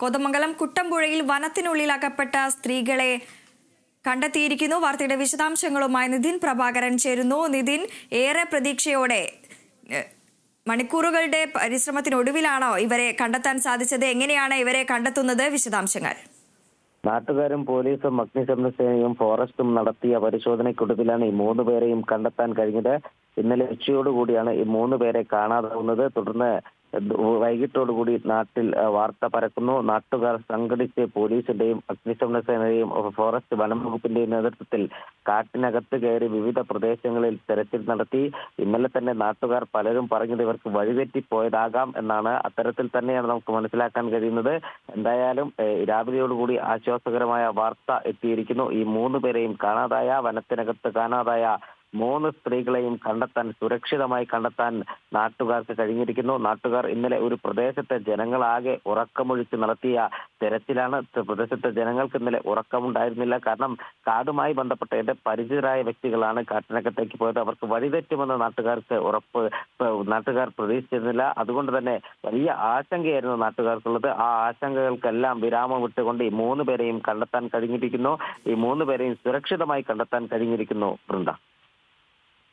കോതമംഗലം കുട്ടമ്പുഴയിൽ വനത്തിനുള്ളിൽ അകപ്പെട്ട സ്ത്രീകളെ കണ്ടെത്തിയിരിക്കുന്നു. വാർത്തയുടെ വിശദാംശങ്ങളുമായി നിതിൻ പ്രഭാകരൻ ചേരുന്നു. നിതിൻ ഏറെ പ്രതീക്ഷയോടെ മണിക്കൂറുകളുടെ പരിശ്രമത്തിനൊടുവിലാണോ ഇവരെ കണ്ടെത്താൻ സാധിച്ചത്? എങ്ങനെയാണ് ഇവരെ കണ്ടെത്തുന്നത്? വിശദാംശങ്ങൾ. നാട്ടുകാരും പോലീസും അഗ്നിശമന സേനയും ഫോറസ്റ്റും നടത്തിയ പരിശോധനയ്ക്കൊടുവിലാണ് ഈ മൂന്ന് പേരെയും കണ്ടെത്താൻ കഴിഞ്ഞത്. ഇന്നലെ ഉച്ചയോടുകൂടിയാണ് ഈ മൂന്ന് പേരെ കാണാതാവുന്നത്. തുടർന്ന് വൈകിട്ടോടുകൂടി നാട്ടിൽ വാർത്ത പരക്കുന്നു. നാട്ടുകാർ സംഘടിച്ച് പോലീസിന്റെയും അഗ്നിശമന സേനയുടെയും ഫോറസ്റ്റ് വനം വകുപ്പിന്റെയും നേതൃത്വത്തിൽ കാട്ടിനകത്ത് കയറി വിവിധ പ്രദേശങ്ങളിൽ തെരച്ചിൽ നടത്തി. ഇന്നലെ തന്നെ നാട്ടുകാർ പലരും പറഞ്ഞത് ഇവർക്ക് വഴിതെറ്റിപ്പോയതാകാം എന്നാണ് അത്തരത്തിൽ തന്നെയാണ് നമുക്ക് മനസ്സിലാക്കാൻ കഴിയുന്നത്. എന്തായാലും രാവിലെയോടുകൂടി ആശ്വാസകരമായ വാർത്ത എത്തിയിരിക്കുന്നു. ഈ മൂന്ന് പേരെയും കാണാതായ വനത്തിനകത്ത് കാണാതായ മൂന്ന് സ്ത്രീകളെയും കണ്ടെത്താൻ സുരക്ഷിതമായി കണ്ടെത്താൻ നാട്ടുകാർക്ക് കഴിഞ്ഞിരിക്കുന്നു. നാട്ടുകാർ ഇന്നലെ ഒരു പ്രദേശത്തെ ജനങ്ങളാകെ ഉറക്കമൊഴിച്ച് നടത്തിയ തെരച്ചിലാണ് പ്രദേശത്തെ ജനങ്ങൾക്ക് ഇന്നലെ ഉറക്കമുണ്ടായിരുന്നില്ല. കാരണം കാടുമായി ബന്ധപ്പെട്ട എന്റെ പരിചിതരായ വ്യക്തികളാണ് കാട്ടിനകത്തേക്ക് പോയത്. അവർക്ക് വഴിതെറ്റുമെന്ന് നാട്ടുകാർക്ക് ഉറപ്പ് നാട്ടുകാർ പ്രതീക്ഷിച്ചിരുന്നില്ല. അതുകൊണ്ട് തന്നെ വലിയ ആശങ്കയായിരുന്നു നാട്ടുകാർക്കുള്ളത്. ആ ആശങ്കകൾക്കെല്ലാം വിരാമം വിട്ടുകൊണ്ട് ഈ മൂന്ന് പേരെയും കണ്ടെത്താൻ കഴിഞ്ഞിരിക്കുന്നു. ഈ മൂന്ന് പേരെയും സുരക്ഷിതമായി കണ്ടെത്താൻ കഴിഞ്ഞിരിക്കുന്നു വൃന്ദ.